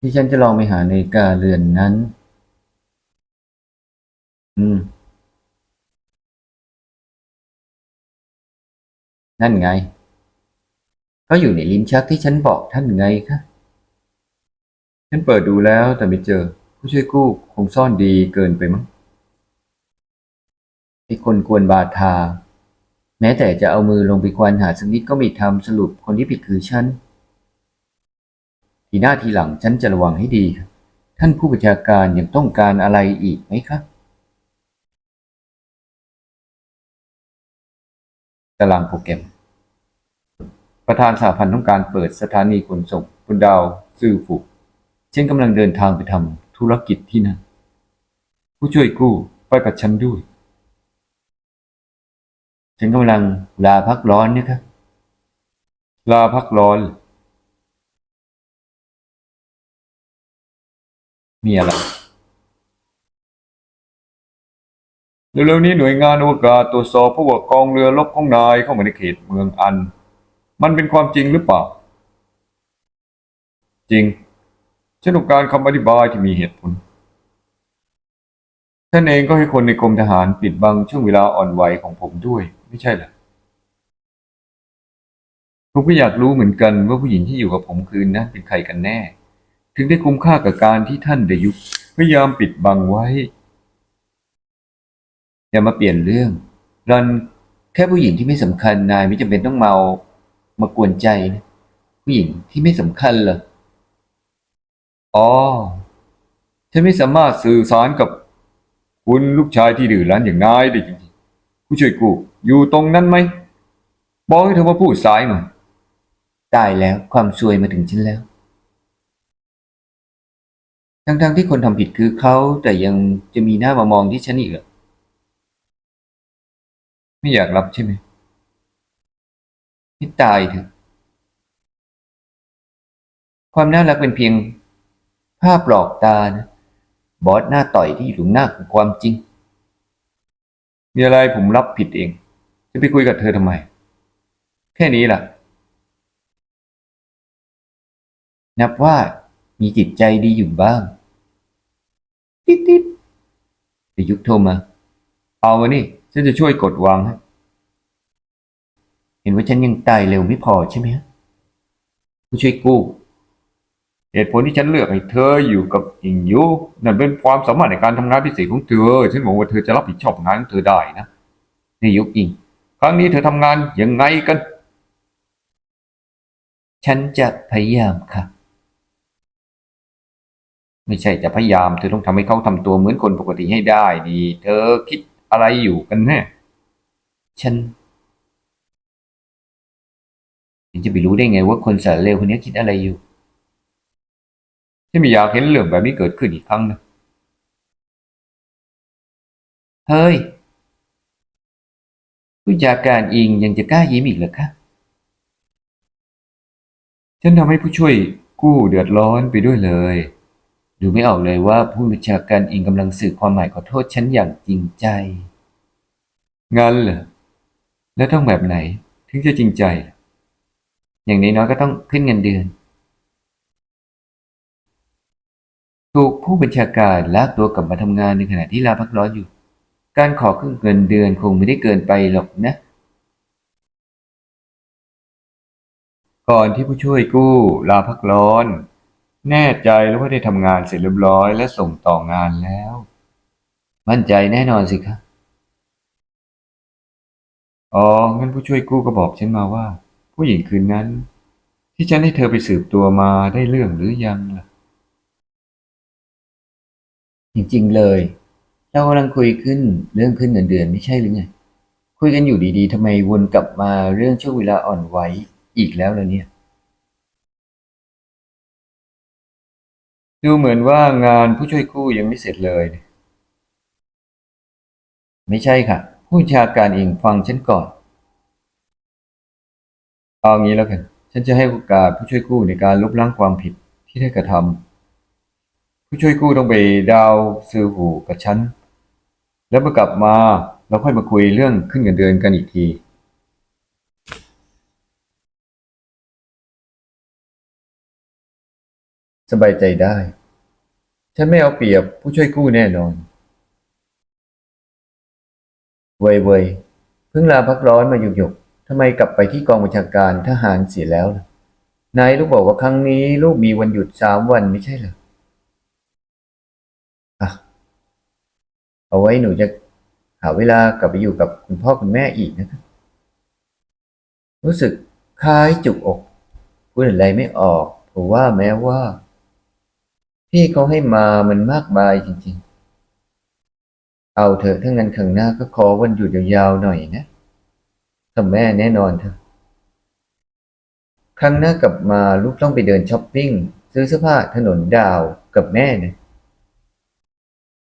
ที่ฉันจะลองไปหานาฬิกาเรือนนั้น อืม นั่นไง ก็อยู่ในลิ้นชักที่ฉันบอกท่านไงคะฉันเปิดดูแล้วแต่ไม่เจอ ผู้ช่วยกู้คงซ่อนดีเกินไปมั้งไอ้คนกวนบาทา แม้แต่จะเอามือลงไปควานหาสักนิดก็ไม่ทำสรุปคนที่ผิดคือฉัน ทีหน้าทีหลังฉันจะระวังให้ดี ท่านผู้บัญชาการยังต้องการอะไรอีกไหมครับตารางโปรแกรม ประธานสหพันธ์ต้องการเปิดสถานีขนส่งบนดาวซื่อฝูฉันกำลังเดินทางไปทำธุรกิจที่นั่น ผู้ช่วยกู้ไปกับฉันด้วย ฉันกำลังลาพักร้อนนะครับลาพักร้อน มีอะไรเร็วๆนี้หน่วยงานอวกาศตรวจสอบพวกกองเรือรบของนายเข้ามาในเขตเมืองอัน มันเป็นความจริงหรือเปล่า จริง ฉันต้องการคำอธิบายที่มีเหตุผลท่านเองก็ให้คนในกรมทหารปิดบังช่วงเวลาอ่อนไหวของผมด้วย ไม่ใช่เหรอผมก็อยากรู้เหมือนกันว่าผู้หญิงที่อยู่กับผมคืนนั้นเป็นใครกันแน่ ถึงได้คุ้มค่ากับการที่ท่านดยุคพยายามปิดบังไว้ อย่ามาเปลี่ยนเรื่องรันแค่ผู้หญิงที่ไม่สำคัญนายไม่จำเป็นต้องเมามากวนใจนะผู้หญิงที่ไม่สำคัญเหรออ๋อฉันไม่สามารถสื่อสารกับคุณลูกชายที่ดื้อรั้นอย่างนายได้จริงๆผู้ช่วยกูอยู่ตรงนั้นไหมบอกให้เธอมาพูดสายหน่อยตายแล้วความซวยมาถึงฉันแล้ว ทั้งๆที่คนทำผิดคือเขาแต่ยังจะมีหน้ามามองที่ฉันอีกเหรอไม่อยากรับใช่ไหมให้ตายเถอะความน่ารักเป็นเพียง ภาพหลอกตานะบอสหน้าต่อยที่อยู่ตรงหน้าของความจริง มีอะไรผมรับผิดเอง จะไปคุยกับเธอทำไม แค่นี้ล่ะ นับว่ามีจิตใจดีอยู่บ้าง ติ๊ดติ๊ดไปยุคโทรมา เอามานี่ ฉันจะช่วยกดวางให้เห็นว่าฉันยังตายเร็วไม่พอใช่ไหมฮะผู้ช่วยกู้ เหตุผลที่ฉันเลือกให้เธออยู่กับอิงยูนั่นเป็นความสามารถในการทำงานพิเศษของเธอ ฉันหวังว่าเธอจะรับผิดชอบงานของเธอได้นะในยุคอิง ครั้งนี้เธอทำงานยังไงกัน ฉันจะพยายามค่ะ ไม่ใช่จะพยายามเธอต้องทำให้เขาทำตัวเหมือนคนปกติให้ได้ดีเธอคิดอะไรอยู่กันแน่ฉันฉันจะไปรู้ได้ไงว่าคนสารเลวคนนี้คิดอะไรอยู่ฉันไม่อยากเห็นเรื่องแบบนี้เกิดขึ้นอีกครั้งนะเฮ้ยผู้จัดการอิงยังจะกล้ายิ้มอีกเหรอคะฉันทำให้ผู้ช่วยกู้เดือดร้อนไปด้วยเลย ดูไม่ออกเลยว่าผู้บัญชาการอิงกำลังสื่อความหมายขอโทษฉันอย่างจริงใจ งั้นเหรอ แล้วต้องแบบไหน ถึงจะจริงใจ อย่างน้อยก็ต้องขึ้นเงินเดือน ถูกผู้บัญชาการลากตัวกลับมาทำงานในขณะที่ลาพักร้อนอยู่ การขอขึ้นเงินเดือนคงไม่ได้เกินไปหรอกนะ ก่อนที่ผู้ช่วยกู้ลาพักร้อน แน่ใจแล้วว่าได้ทำงานเสร็จเรียบร้อยและส่งต่องานแล้ว มั่นใจแน่นอนสิคะ อ๋อ งั้นผู้ช่วยกู้ก็บอกฉันมาว่า ผู้หญิงคืนนั้น ที่ฉันให้เธอไปสืบตัวมาได้เรื่องหรือยังล่ะ จริงๆเลย เรากำลังคุยขึ้นเรื่องขึ้นเงินเดือนไม่ใช่หรือไง คุยกันอยู่ดีๆทำไมวนกลับมาเรื่องช่วงเวลาอ่อนไหวอีกแล้วล่ะเนี่ย ดูเหมือนว่างานผู้ช่วยกู้ยังไม่เสร็จเลย ไม่ใช่ค่ะ ผู้ชาการเองฟังฉันก่อน เอางี้แล้วกัน ฉันจะให้โอกาสผู้ช่วยกู้ในการลบล้างความผิดที่ได้กระทำผู้ช่วยกู้ต้องไปดาวซื้อหูกับฉัน แล้วเมื่อกลับมาเราค่อยมาคุยเรื่องขึ้นเงินเดือนกันอีกที สบายใจได้ ฉันไม่เอาเปรียบผู้ช่วยกู้แน่นอน เว่ยเว่ยเพิ่งลาพักร้อนมาหยุกหยกทำไมกลับไปที่กองบัญชาการทหารเสียแล้วล่ะนายลูกบอกว่าครั้งนี้ลูกมีวันหยุดสามวันไม่ใช่เหรออะเอาไว้หนูจะหาเวลากลับไปอยู่กับคุณพ่อคุณแม่อีกนะครับรู้สึกคล้ายจุกอกพูดอะไรไม่ออกเพราะว่าแม้ว่า พี่เขาให้มามันมากมายจริงๆ เอาเถอะถ้างั้นข้างหน้าก็ขอวันหยุดยาวๆหน่อยนะถ้าแม่แน่นอนเถอะ ครั้งหน้ากลับมาลูกต้องไปเดินช้อปปิ้ง ซื้อเสื้อผ้าถนนดาวกับแม่นะ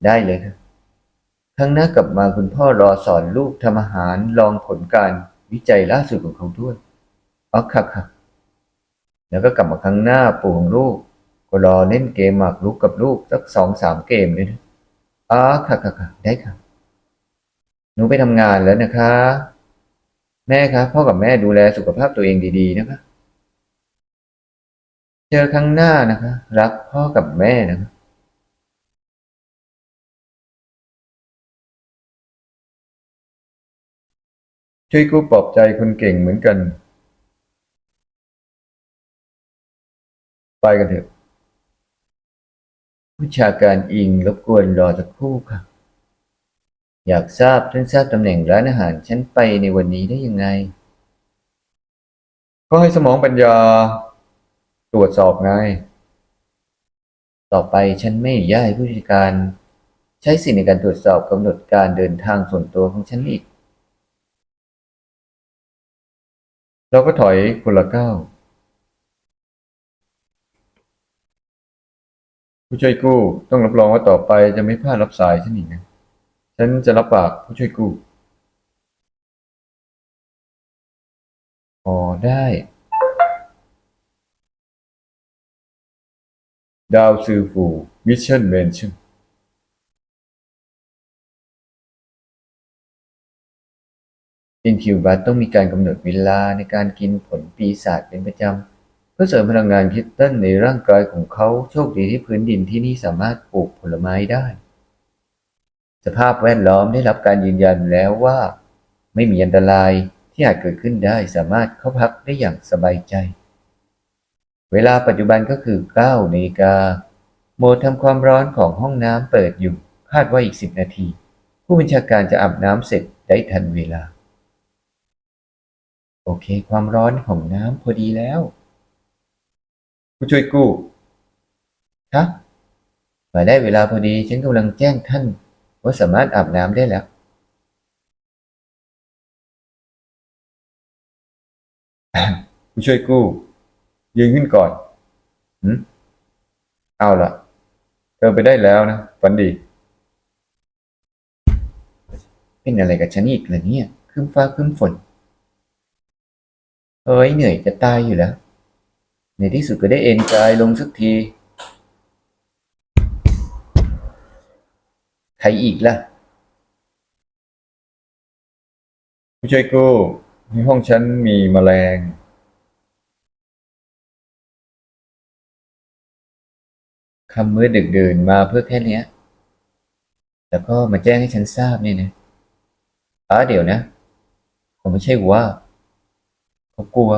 ได้เลยครับครั้งหน้ากลับมาคุณพ่อรอสอนลูกทำอาหารลองผลการวิจัยล่าสุดของเขาด้วยอ๋อครับครับแล้วก็กลับมาครั้งหน้าปู่ของลูก ก็รอเล่นเกมหมากรุกกับลูกสักสองสามเกมเลยนะอ๋อค่ะค่ะค่ะได้ค่ะ หนูไปทำงานแล้วนะคะ แม่ครับพ่อกับแม่ดูแลสุขภาพตัวเองดีๆนะคะเจอครั้งหน้านะคะ รักพ่อกับแม่นะคะช่วยกูปลอบใจคนเก่งเหมือนกัน ไปกันเถอะ ผู้ชาการอิงรบกวนรอสักครู่ค่ะ อยากทราบท่านทราบตำแหน่งร้านอาหารฉันไปในวันนี้ได้ยังไง ก็ให้สมองปัญญา ตรวจสอบไง ต่อไปฉันไม่อนุญาตให้ผู้จัดการ ใช้สิทธิในการตรวจสอบกำหนดการเดินทางส่วนตัวของฉันอีก เราก็ถอยคนละก้าว ผู้ช่วยกู้ ต้องรับรองว่าต่อไปจะไม่พลาดรับสายฉันอีกนะ ฉันจะรับปากผู้ช่วยกู้ อ๋อได้ ดาวซือฟูมิชชั่นเมนชั่นอินคิวบัตต้องมีการกำหนดเวลาในการกินผลปีศาจเป็นประจำ พื่อเสริมพลังงานคิสตัลในร่างกายของเขาโชคดีที่พื้นดินที่นี่สามารถปลูกผลไม้ได้ สภาพแวดล้อมได้รับการยืนยันแล้วว่า ไม่มีอันตรายที่อาจเกิดขึ้นได้สามารถเข้าพักได้อย่างสบายใจ เวลาปัจจุบันก็คือ9นาฬิกาโหมดทำความร้อนของห้องน้ำเปิดอยู่คาดว่าอีก 10 นาที ผู้บัญชาการจะอาบน้ำเสร็จได้ทันเวลา โอเค ความร้อนของน้ำพอดีแล้ว ผู้ช่วยกู้ฮะมาได้เวลาพอดี ฉันกำลังแจ้งท่าน ว่าสามารถอาบน้ำได้แล้ว ผู้ช่วยกู้ ยืนขึ้นก่อนหืมเอาล่ะ เธอไปได้แล้วนะฝันดี เป็นอะไรกับฉันอีกล่ะเนี่ยครึ้มฟ้าครึ้มฝนเฮ้ยเหนื่อยจะตายอยู่แล้ว ในที่สุดก็ได้เอนกายลงสักทีใครอีกล่ะ ผู้ช่วยกู้ในห้องฉันมีแมลง คำมืดดึกดื่นมาเพื่อแค่เนี้ย แล้วก็มาแจ้งให้ฉันทราบเนี่ยนะอ๋อเดี๋ยวนะ ผมไม่ใช่ว่าเขากลัว